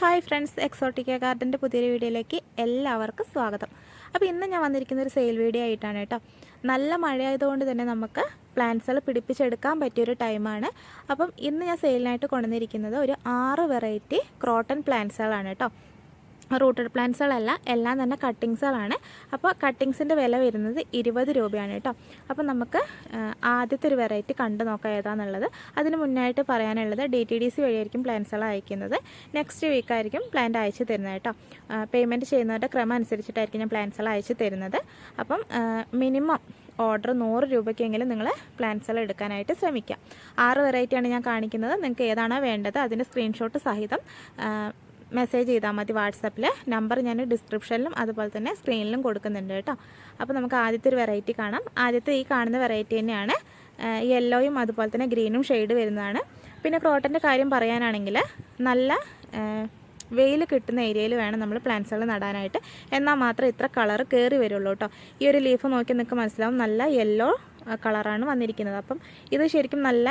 Hi friends Exotica ഗാർഡന്റെ പുതിയൊരു വീഡിയോയിലേക്ക് എല്ലാവർക്കും സ്വാഗതം. അപ്പോൾ ഇന്ന് ഞാൻ വന്നിരിക്കുന്ന ഒരു സെയിൽ വീഡിയോ ആയിട്ടാണ് കേട്ടോ. നല്ല മഴയായതുകൊണ്ട് തന്നെ നമുക്ക് പ്ലാന്റ്സുകൾ പിടിപ്പിച്ചെടുക്കാൻ പറ്റിയൊരു ടൈമാണ്. അപ്പം ഇന്ന് ഞാൻ സെയിലിനായിട്ട് കൊണ്ടുവന്നിരിക്കുന്നത് ഒരു ആറ് വെറൈറ്റി ക്രോട്ടൺ പ്ലാന്റ്സുകളാണ് കേട്ടോ. റൂട്ടഡ് പ്ലാന്റ്സുകളല്ല എല്ലാം തന്നെ കട്ടിങ്സുകളാണ്. അപ്പോൾ കട്ടിങ്സിന്റെ വില വരുന്നത് ഇരുപത് രൂപയാണ് കേട്ടോ. അപ്പോൾ നമുക്ക് ആദ്യത്തെ ഒരു വെറൈറ്റി കണ്ടു നോക്കാം ഏതാണെന്നുള്ളത് അതിന് മുന്നായിട്ട് പറയാനുള്ളത് ഡി ടി ഡി സി വഴിയായിരിക്കും പ്ലാന്റ്സുകൾ അയക്കുന്നത്. നെക്സ്റ്റ് വീക്കായിരിക്കും പ്ലാന്റ് അയച്ചു തരുന്നത് കേട്ടോ. പേയ്മെന്റ് ചെയ്യുന്നവരുടെ ക്രമം അനുസരിച്ചിട്ടായിരിക്കും ഞാൻ പ്ലാന്റ്സുകൾ അയച്ചു തരുന്നത്. അപ്പം മിനിമം ഓർഡർ നൂറ് രൂപയ്ക്കെങ്കിലും നിങ്ങൾ പ്ലാന്റ്സുകൾ എടുക്കാനായിട്ട് ശ്രമിക്കാം. ആറ് വെറൈറ്റിയാണ് ഞാൻ കാണിക്കുന്നത്. നിങ്ങൾക്ക് ഏതാണോ വേണ്ടത് അതിന്റെ സ്ക്രീൻഷോട്ട് സഹിതം മെസ്സേജ് ചെയ്താൽ മതി വാട്സപ്പിൽ നമ്പർ ഞാൻ ഡിസ്ക്രിപ്ഷനിലും അതുപോലെ തന്നെ സ്ക്രീനിലും കൊടുക്കുന്നുണ്ട് കേട്ടോ. അപ്പോൾ നമുക്ക് ആദ്യത്തെ ഒരു വെറൈറ്റി കാണാം. ആദ്യത്തെ ഈ കാണുന്ന വെറൈറ്റി തന്നെയാണ്. യെല്ലോയും അതുപോലെ തന്നെ ഗ്രീനും ഷെയ്ഡ് വരുന്നതാണ്. പിന്നെ ക്രോട്ടന്റെ കാര്യം പറയാനാണെങ്കിൽ നല്ല വെയിൽ കിട്ടുന്ന ഏരിയയിൽ വേണം നമ്മൾ പ്ലാന്റ്സുകൾ നടാനായിട്ട്. എന്നാൽ മാത്രം ഇത്ര കളർ കയറി വരുള്ളൂ കേട്ടോ. ഈ ഒരു ലീഫ് നോക്കി നിങ്ങൾക്ക് മനസ്സിലാവും. നല്ല യെല്ലോ കളറാണ് വന്നിരിക്കുന്നത്. അപ്പം ഇത് ശരിക്കും നല്ല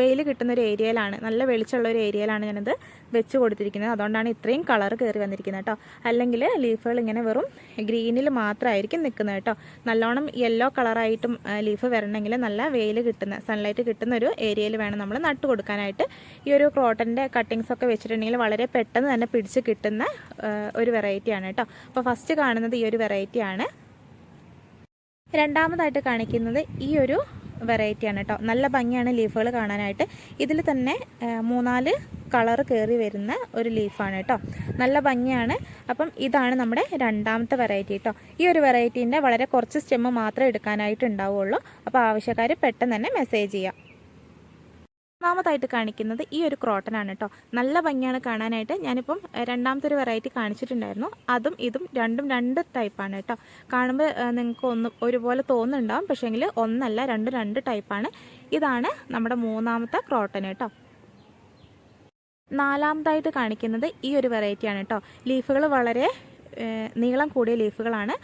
വെയിൽ കിട്ടുന്ന ഒരു ഏരിയയിലാണ് നല്ല വെളിച്ചമുള്ള ഒരു ഏരിയയിലാണ് ഞാനിത് വെച്ച് കൊടുത്തിരിക്കുന്നത്. അതുകൊണ്ടാണ് ഇത്രയും കളർ കയറി വന്നിരിക്കുന്നത് കേട്ടോ. അല്ലെങ്കിൽ ലീഫുകൾ ഇങ്ങനെ വെറും ഗ്രീനിൽ മാത്രമായിരിക്കും നിൽക്കുന്നത് കേട്ടോ. നല്ലോണം യെല്ലോ കളറായിട്ടും ലീഫ് വരണമെങ്കിൽ നല്ല വെയിൽ കിട്ടുന്ന സൺലൈറ്റ് കിട്ടുന്ന ഒരു ഏരിയയിൽ വേണം നമ്മൾ നട്ട് കൊടുക്കാനായിട്ട്. ഈ ഒരു ക്രോട്ടന്റെ കട്ടിങ്സ് ഒക്കെ വെച്ചിട്ടുണ്ടെങ്കിൽ വളരെ പെട്ടെന്ന് തന്നെ പിടിച്ച് കിട്ടുന്ന ഒരു വെറൈറ്റിയാണ് കേട്ടോ. അപ്പോൾ ഫസ്റ്റ് കാണുന്നത് ഈ ഒരു വെറൈറ്റിയാണ് രണ്ടാമതായിട്ട് കാണിക്കുന്നത് ഈ ഒരു വെറൈറ്റിയാണ് കേട്ടോ നല്ല ഭംഗിയാണ് ലീഫുകൾ കാണാനായിട്ട്. ഇതിൽ തന്നെ മൂന്നാൽ കളർ കയറി വരുന്ന ഒരു ലീഫാണ് കേട്ടോ നല്ല ഭംഗിയാണ്. അപ്പം ഇതാണ് നമ്മുടെ രണ്ടാമത്തെ വെറൈറ്റി കേട്ടോ ഈ ഒരു വെറൈറ്റീന്റെ വളരെ കുറച്ച് സ്റ്റെമ്മ് മാത്രമേ എടുക്കാനായിട്ട് ഉണ്ടാവുള്ളൂ അപ്പോൾ ആവശ്യക്കാർ പെട്ടെന്ന് തന്നെ മെസ്സേജ് ചെയ്യാം. മൂന്നാമതായിട്ട് കാണിക്കുന്നത് ഈ ഒരു ക്രോട്ടൻ ആണ് കേട്ടോ നല്ല ഭംഗിയാണ് കാണാനായിട്ട്. ഞാനിപ്പം രണ്ടാമത്തെ ഒരു വെറൈറ്റി കാണിച്ചിട്ടുണ്ടായിരുന്നു. അതും ഇതും രണ്ടും രണ്ട് ടൈപ്പാണ് കേട്ടോ കാണുമ്പോൾ നിങ്ങൾക്ക് ഒന്ന് ഒരുപോലെ തോന്നുന്നുണ്ടാവും. പക്ഷേങ്കിൽ ഒന്നല്ല രണ്ട് രണ്ട് ടൈപ്പാണ് ഇതാണ് നമ്മുടെ മൂന്നാമത്തെ ക്രോട്ടൻ കേട്ടോ നാലാമതായിട്ട് കാണിക്കുന്നത് ഈ ഒരു വെറൈറ്റിയാണ് കേട്ടോ ലീഫുകൾ വളരെ നീളം കൂടിയ ലീഫുകളാണ്.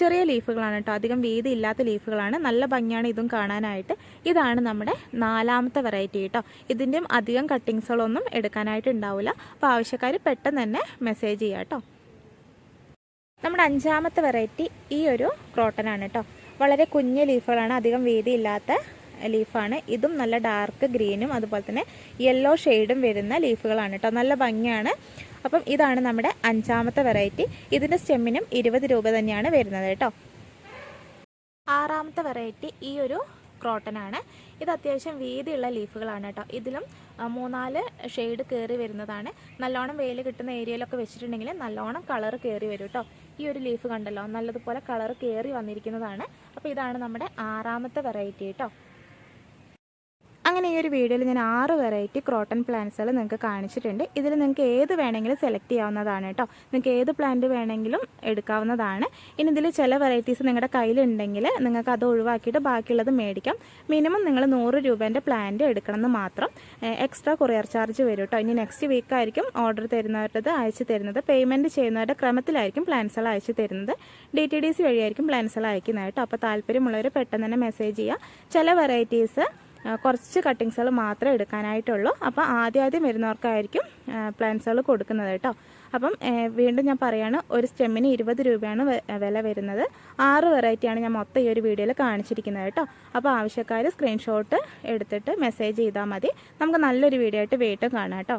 ചെറിയ ലീഫുകളാണ് കേട്ടോ. അധികം വീതി ഇല്ലാത്ത ലീഫുകളാണ്. നല്ല ഭംഗിയാണ് ഇതും കാണാനായിട്ട്. ഇതാണ് നമ്മുടെ നാലാമത്തെ വെറൈറ്റി കേട്ടോ. ഇതിന്റെയും അധികം കട്ടിങ്സുകളൊന്നും എടുക്കാനായിട്ട് ഉണ്ടാവില്ല. അപ്പോൾ ആവശ്യക്കാർ പെട്ടെന്ന് തന്നെ മെസ്സേജ് ചെയ്യാം കേട്ടോ. നമ്മുടെ അഞ്ചാമത്തെ വെറൈറ്റി ഈ ഒരു ക്രോട്ടനാണ് കേട്ടോ. വളരെ കുഞ്ഞ് ലീഫുകളാണ്. അധികം വീതിയില്ലാത്ത ലീഫാണ് ഇതും നല്ല ഡാർക്ക് ഗ്രീനും അതുപോലെ തന്നെ യെല്ലോ ഷെയ്ഡും വരുന്ന ലീഫുകളാണ് കേട്ടോ നല്ല ഭംഗിയാണ്. അപ്പം ഇതാണ് നമ്മുടെ അഞ്ചാമത്തെ വെറൈറ്റി ഇതിന്റെ സ്റ്റെമ്മിനും ഇരുപത് രൂപ തന്നെയാണ് വരുന്നത് കേട്ടോ ആറാമത്തെ വെറൈറ്റി ഈ ഒരു ക്രോട്ടനാണ് ഇത് അത്യാവശ്യം വീതിയുള്ള ലീഫുകളാണ് കേട്ടോ ഇതിലും മൂന്നാൽ ഷെയ്ഡ് കയറി വരുന്നതാണ്. നല്ലോണം വെയിൽ കിട്ടുന്ന ഏരിയയിലൊക്കെ വെച്ചിട്ടുണ്ടെങ്കിൽ നല്ലോണം കളർ കയറി വരും കേട്ടോ ഈ ഒരു ലീഫ് കണ്ടല്ലോ? നല്ലതുപോലെ കളർ കയറി വന്നിരിക്കുന്നതാണ്. അപ്പോൾ ഇതാണ് നമ്മുടെ ആറാമത്തെ വെറൈറ്റി കേട്ടോ അങ്ങനെ ഈ ഒരു വീഡിയോയിൽ ഞാൻ ആറ് വെറൈറ്റി ക്രോട്ടൺ പ്ലാന്റ്സുകൾ നിങ്ങൾക്ക് കാണിച്ചിട്ടുണ്ട്. ഇതിൽ നിങ്ങൾക്ക് ഏത് വേണമെങ്കിലും സെലക്ട് ചെയ്യാവുന്നതാണ് കേട്ടോ. നിങ്ങൾക്ക് ഏത് പ്ലാന്റ് വേണമെങ്കിലും എടുക്കാവുന്നതാണ്. ഇനി ഇതിൽ ചില വെറൈറ്റീസ് നിങ്ങളുടെ കയ്യിലുണ്ടെങ്കിൽ നിങ്ങൾക്ക് അത് ഒഴിവാക്കിയിട്ട് ബാക്കിയുള്ളത് മേടിക്കാം. മിനിമം നിങ്ങൾ നൂറ് രൂപേന്റെ പ്ലാന്റ് എടുക്കണം എന്ന് മാത്രം എക്സ്ട്രാ കൊറിയർ ചാർജ് വരും കേട്ടോ. ഇനി നെക്സ്റ്റ് വീക്ക് ആയിരിക്കും ഓർഡർ തരുന്നവരുടെ അയച്ചു തരുന്നത്. പേയ്മെന്റ് ചെയ്യുന്നവരുടെ ക്രമത്തിലായിരിക്കും പ്ലാൻസുകൾ അയച്ചു തരുന്നത്. ഡി ടി ഡി സി വഴിയായിരിക്കും പ്ലാൻസുകൾ അയക്കുന്നത് കേട്ടോ. അപ്പോൾ താല്പര്യമുള്ളവർ പെട്ടെന്ന് തന്നെ മെസ്സേജ് ചെയ്യുക ചില വെറൈറ്റീസ് കുറച്ച് കട്ടിങ്സുകൾ മാത്രമേ എടുക്കാനായിട്ടുള്ളൂ. അപ്പോൾ ആദ്യം ആദ്യം വരുന്നവർക്കായിരിക്കും പ്ലാൻസുകൾ കൊടുക്കുന്നത് കേട്ടോ. അപ്പം വീണ്ടും ഞാൻ പറയാണ് ഒരു സ്റ്റെമ്മിന് ഇരുപത് രൂപയാണ് വില വരുന്നത്. ആറ് വെറൈറ്റിയാണ് ഞാൻ മൊത്തം ഈ ഒരു വീഡിയോയിൽ കാണിച്ചിരിക്കുന്നത് കേട്ടോ. അപ്പോൾ ആവശ്യക്കാർ സ്ക്രീൻഷോട്ട് എടുത്തിട്ട് മെസ്സേജ് ചെയ്താൽ മതി. നമുക്ക് നല്ലൊരു വീഡിയോ ആയിട്ട് വീണ്ടും കാണാം കേട്ടോ.